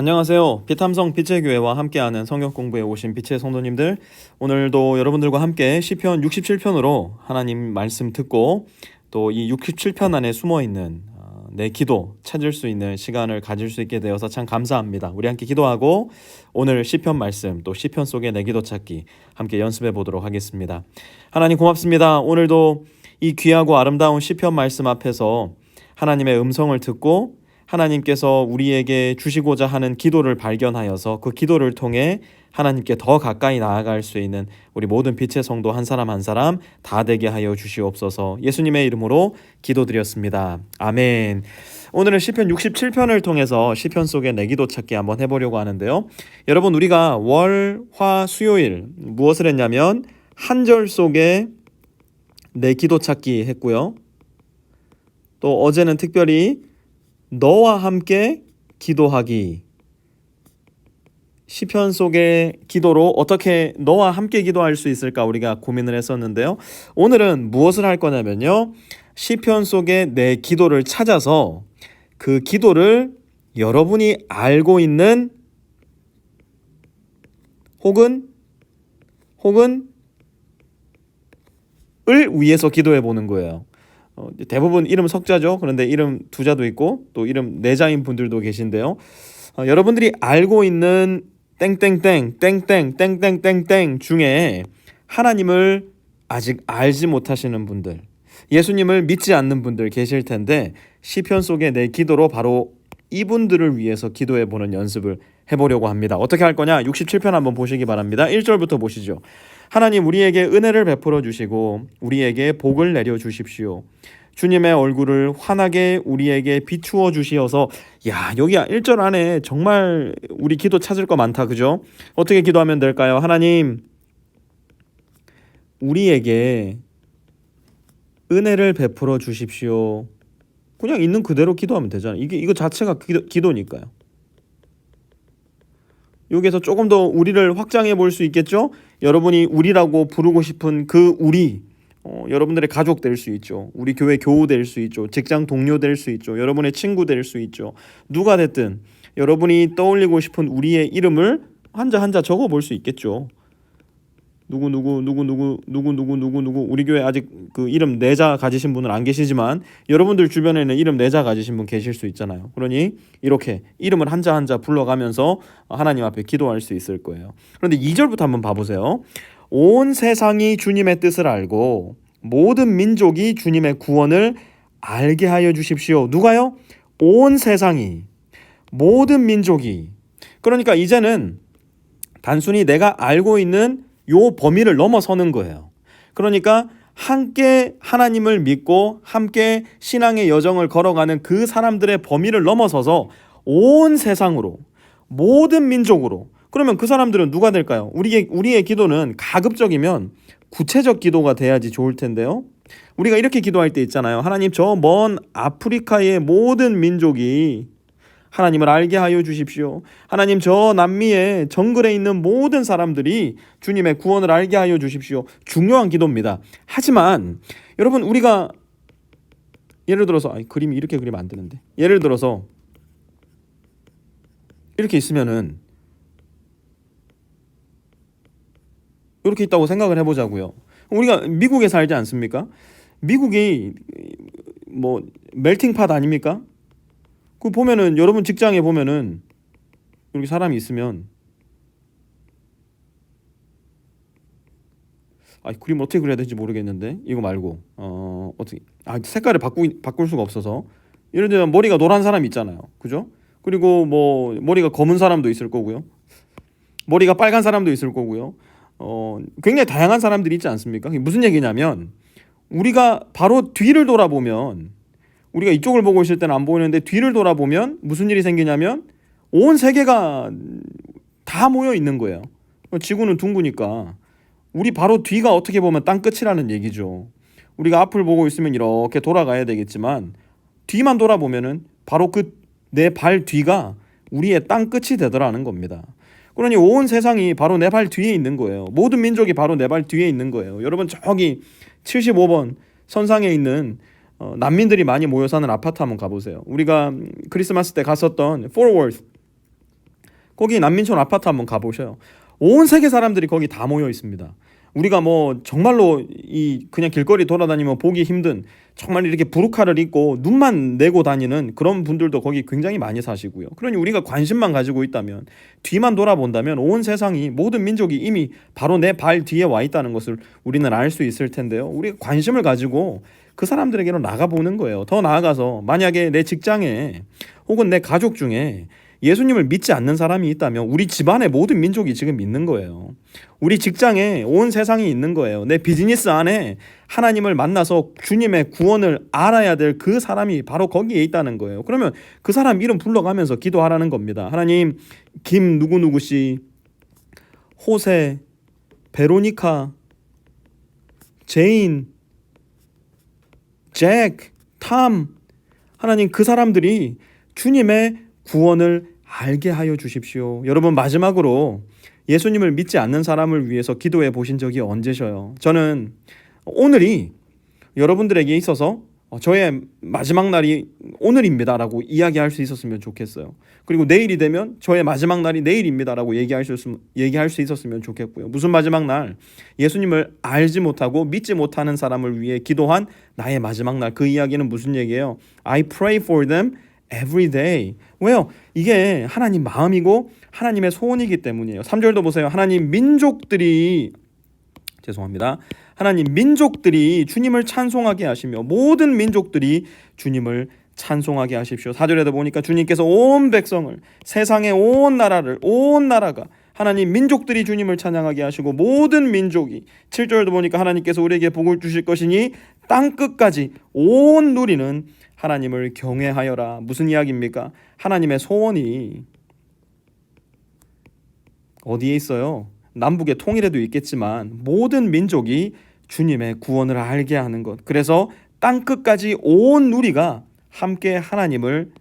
안녕하세요. 비탐성 빛의 교회와 함께하는 성경 공부에 오신 빛의 성도님들, 오늘도 여러분들과 함께 시편 67편으로 하나님 말씀 듣고 또 이 67편 안에 숨어 있는 어, 내 기도 찾을 수 있는 시간을 가질 수 있게 되어서 참 감사합니다. 우리 함께 기도하고 오늘 시편 말씀 또 시편 속의 내 기도 찾기 함께 연습해 보도록 하겠습니다. 하나님 고맙습니다. 오늘도 이 귀하고 아름다운 시편 말씀 앞에서 하나님의 음성을 듣고 하나님께서 우리에게 주시고자 하는 기도를 발견하여서 그 기도를 통해 하나님께 더 가까이 나아갈 수 있는 우리 모든 빛의 성도 한 사람 한 사람 다 되게 하여 주시옵소서. 예수님의 이름으로 기도드렸습니다. 아멘. 오늘은 시편 67편을 통해서 시편 속의 내 기도 찾기 한번 해보려고 하는데요. 여러분 우리가 월, 화, 수요일 무엇을 했냐면 한 절 속에 내 기도 찾기 했고요. 또 어제는 특별히 너와 함께 기도하기. 시편 속의 기도로 어떻게 너와 함께 기도할 수 있을까 우리가 고민을 했었는데요. 오늘은 무엇을 할 거냐면요. 시편 속의 내 기도를 찾아서 그 기도를 여러분이 알고 있는 혹은 혹은 을 위해서 기도해 보는 거예요. 어, 대부분 이름 석자죠. 그런데 이름 두자도 있고 또 이름 네자인 분들도 계신데요. 어, 여러분들이 알고 있는 땡땡땡 땡땡 땡땡땡땡 중에 하나님을 아직 알지 못하시는 분들, 예수님을 믿지 않는 분들 계실 텐데 시편 속의 내 기도로 바로 이분들을 위해서 기도해 보는 연습을 해보려고 합니다. 어떻게 할 거냐? 67편 한번 보시기 바랍니다. 1절부터 보시죠. 하나님 우리에게 은혜를 베풀어 주시고 우리에게 복을 내려 주십시오. 주님의 얼굴을 환하게 우리에게 비추어 주시어서 야 여기 1절 안에 정말 우리 기도 찾을 거 많다 그죠? 어떻게 기도하면 될까요? 하나님 우리에게 은혜를 베풀어 주십시오. 그냥 있는 그대로 기도하면 되잖아요. 이게 이거 자체가 기도, 기도니까요. 여기서 조금 더 우리를 확장해 볼 수 있겠죠? 여러분이 우리라고 부르고 싶은 그 우리 어, 여러분들의 가족 될 수 있죠. 우리 교회 교우 될 수 있죠. 직장 동료 될 수 있죠. 여러분의 친구 될 수 있죠. 누가 됐든 여러분이 떠올리고 싶은 우리의 이름을 한자 한자 적어 볼 수 있겠죠. 누구 누구 누구 누구 누구 누구 누구 누구 우리 교회 아직 그 이름 네자 가지신 분은 안 계시지만 여러분들 주변에는 이름 네자 가지신 분 계실 수 있잖아요. 그러니 이렇게 이름을 한자 한자 불러가면서 하나님 앞에 기도할 수 있을 거예요. 그런데 2절부터 한번 봐 보세요. 온 세상이 주님의 뜻을 알고 모든 민족이 주님의 구원을 알게 하여 주십시오. 누가요? 온 세상이 모든 민족이 그러니까 이제는 단순히 내가 알고 있는 요 범위를 넘어서는 거예요. 그러니까 함께 하나님을 믿고 함께 신앙의 여정을 걸어가는 그 사람들의 범위를 넘어서서 온 세상으로 모든 민족으로 그러면 그 사람들은 누가 될까요? 우리의 우리의 기도는 가급적이면 구체적 기도가 돼야지 좋을 텐데요. 우리가 이렇게 기도할 때 있잖아요. 하나님 저 먼 아프리카의 모든 민족이 하나님을 알게 하여 주십시오. 하나님 저 남미의 정글에 있는 모든 사람들이 주님의 구원을 알게 하여 주십시오. 중요한 기도입니다. 하지만 여러분 우리가 예를 들어서 아니, 그림이 이렇게 그리면 안 되는데 예를 들어서 이렇게 있으면은 이렇게 있다고 생각을 해보자고요. 우리가 미국에 살지 않습니까? 미국이 뭐 멜팅팟 아닙니까? 그 보면은 여러분 직장에 보면은 이렇게 사람이 있으면 아 그림 어떻게 그려야 될지 모르겠는데 이거 말고. 어 어떻게 아 색깔을 바꾸 바꿀 수가 없어서. 예를 들면 머리가 노란 사람 있잖아요. 그죠? 그리고 뭐 머리가 검은 사람도 있을 거고요. 머리가 빨간 사람도 있을 거고요. 어 굉장히 다양한 사람들이 있지 않습니까? 무슨 얘기냐면 우리가 바로 뒤를 돌아보면 우리가 이쪽을 보고 있을 때는 안 보이는데 뒤를 돌아보면 무슨 일이 생기냐면 온 세계가 다 모여 있는 거예요. 지구는 둥그니까 우리 바로 뒤가 어떻게 보면 땅 끝이라는 얘기죠. 우리가 앞을 보고 있으면 이렇게 돌아가야 되겠지만 뒤만 돌아보면은 바로 그 내 발 뒤가 우리의 땅 끝이 되더라는 겁니다. 그러니 온 세상이 바로 내 발 뒤에 있는 거예요. 모든 민족이 바로 내 발 뒤에 있는 거예요. 여러분 저기 75번 선상에 있는 어, 난민들이 많이 모여 사는 아파트 한번 가보세요. 우리가 크리스마스 때 갔었던 포워드 거기 난민촌 아파트 한번 가보셔요. 온 세계 사람들이 거기 다 모여 있습니다. 우리가 뭐 정말로 이 그냥 길거리 돌아다니면 보기 힘든 정말 이렇게 부르카를 입고 눈만 내고 다니는 그런 분들도 거기 굉장히 많이 사시고요. 그러니 우리가 관심만 가지고 있다면 뒤만 돌아본다면 온 세상이 모든 민족이 이미 바로 내 발 뒤에 와 있다는 것을 우리는 알 수 있을 텐데요. 우리가 관심을 가지고 그 사람들에게로 나가 보는 거예요. 더 나아가서 만약에 내 직장에 혹은 내 가족 중에 예수님을 믿지 않는 사람이 있다면 우리 집안의 모든 민족이 지금 믿는 거예요. 우리 직장에 온 세상이 있는 거예요. 내 비즈니스 안에 하나님을 만나서 주님의 구원을 알아야 될 그 사람이 바로 거기에 있다는 거예요. 그러면 그 사람 이름 불러가면서 기도하라는 겁니다. 하나님, 김 누구누구 씨, 호세, 베로니카, 제인, 잭, 탐, 하나님 그 사람들이 주님의 구원을 알게 하여 주십시오. 여러분 마지막으로 예수님을 믿지 않는 사람을 위해서 기도해 보신 적이 언제셔요? 저는 오늘이 여러분들에게 있어서 어, 저의 마지막 날이 오늘입니다라고 이야기할 수 있었으면 좋겠어요. 그리고 내일이 되면 저의 마지막 날이 내일입니다라고 얘기할 수 얘기할 수 있었으면 좋겠고요. 무슨 마지막 날? 예수님을 알지 못하고 믿지 못하는 사람을 위해 기도한 나의 마지막 날. 그 이야기는 무슨 얘기예요? I pray for them every day. 왜요? 이게 하나님 마음이고 하나님의 소원이기 때문이에요. 3절도 보세요. 하나님 민족들이 죄송합니다. 하나님 민족들이 주님을 찬송하게 하시며 모든 민족들이 주님을 찬송하게 하십시오. 4절에도 보니까 주님께서 온 백성을 세상의 온 나라를 온 나라가 하나님 민족들이 주님을 찬양하게 하시고 모든 민족이 7절도 보니까 하나님께서 우리에게 복을 주실 것이니 땅 끝까지 온 누리는 하나님을 경외하여라. 무슨 이야기입니까? 하나님의 소원이 어디에 있어요? 남북의 통일에도 있겠지만 모든 민족이 주님의 구원을 알게 하는 것. 그래서 땅 끝까지 온 누리가 함께 하나님을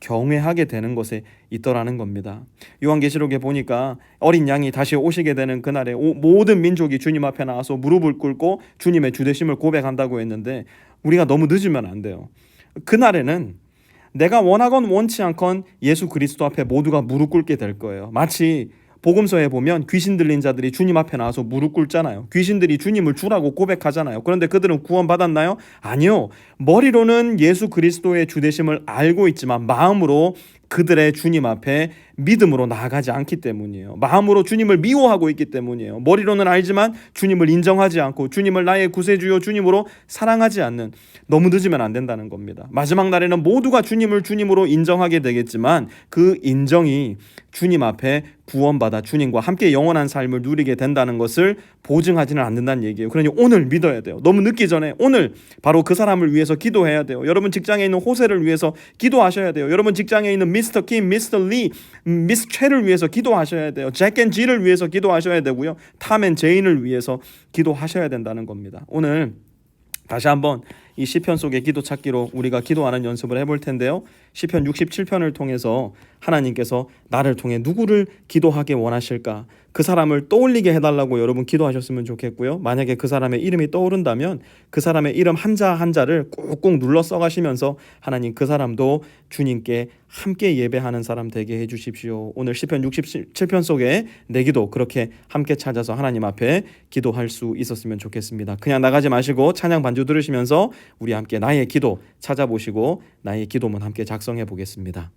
경외하게 되는 것에 있더라는 겁니다. 요한계시록에 보니까 어린 양이 다시 오시게 되는 그날에 모든 민족이 주님 앞에 나와서 무릎을 꿇고 주님의 주대심을 고백한다고 했는데 우리가 너무 늦으면 안 돼요. 그날에는 내가 원하건 원치 않건 예수 그리스도 앞에 모두가 무릎 꿇게 될 거예요. 마치 복음서에 보면 귀신 들린 자들이 주님 앞에 나와서 무릎 꿇잖아요. 귀신들이 주님을 주라고 고백하잖아요. 그런데 그들은 구원받았나요? 아니요. 머리로는 예수 그리스도의 주되심을 알고 있지만 마음으로 그들의 주님 앞에 믿음으로 나아가지 않기 때문이에요. 마음으로 주님을 미워하고 있기 때문이에요. 머리로는 알지만 주님을 인정하지 않고 주님을 나의 구세주요 주님으로 사랑하지 않는 너무 늦으면 안 된다는 겁니다. 마지막 날에는 모두가 주님을 주님으로 인정하게 되겠지만 그 인정이 주님 앞에 구원받아 주님과 함께 영원한 삶을 누리게 된다는 것을 보증하지는 않는다는 얘기예요. 그러니 오늘 믿어야 돼요. 너무 늦기 전에 오늘 바로 그 사람을 위해서 기도해야 돼요. 여러분 직장에 있는 호세를 위해서 기도하셔야 돼요. 여러분 직장에 있는 미스터 킴, 미스터 리, 미스 최를 위해서 기도하셔야 돼요. 잭앤 지를 위해서 기도하셔야 되고요. 탐앤 제인을 위해서 기도하셔야 된다는 겁니다. 오늘 다시 한번 이 시편 속의 기도 찾기로 우리가 기도하는 연습을 해볼 텐데요. 시편 67편을 통해서 하나님께서 나를 통해 누구를 기도하게 원하실까? 그 사람을 떠올리게 해달라고 여러분 기도하셨으면 좋겠고요. 만약에 그 사람의 이름이 떠오른다면 그 사람의 이름 한자 한자를 꾹꾹 눌러 써가시면서 하나님 그 사람도 주님께 함께 예배하는 사람 되게 해주십시오. 오늘 시편 67편 속에 내 기도 그렇게 함께 찾아서 하나님 앞에 기도할 수 있었으면 좋겠습니다. 그냥 나가지 마시고 찬양 반주 들으시면서 우리 함께 나의 기도 찾아보시고 나의 기도문 함께 작성해 보겠습니다.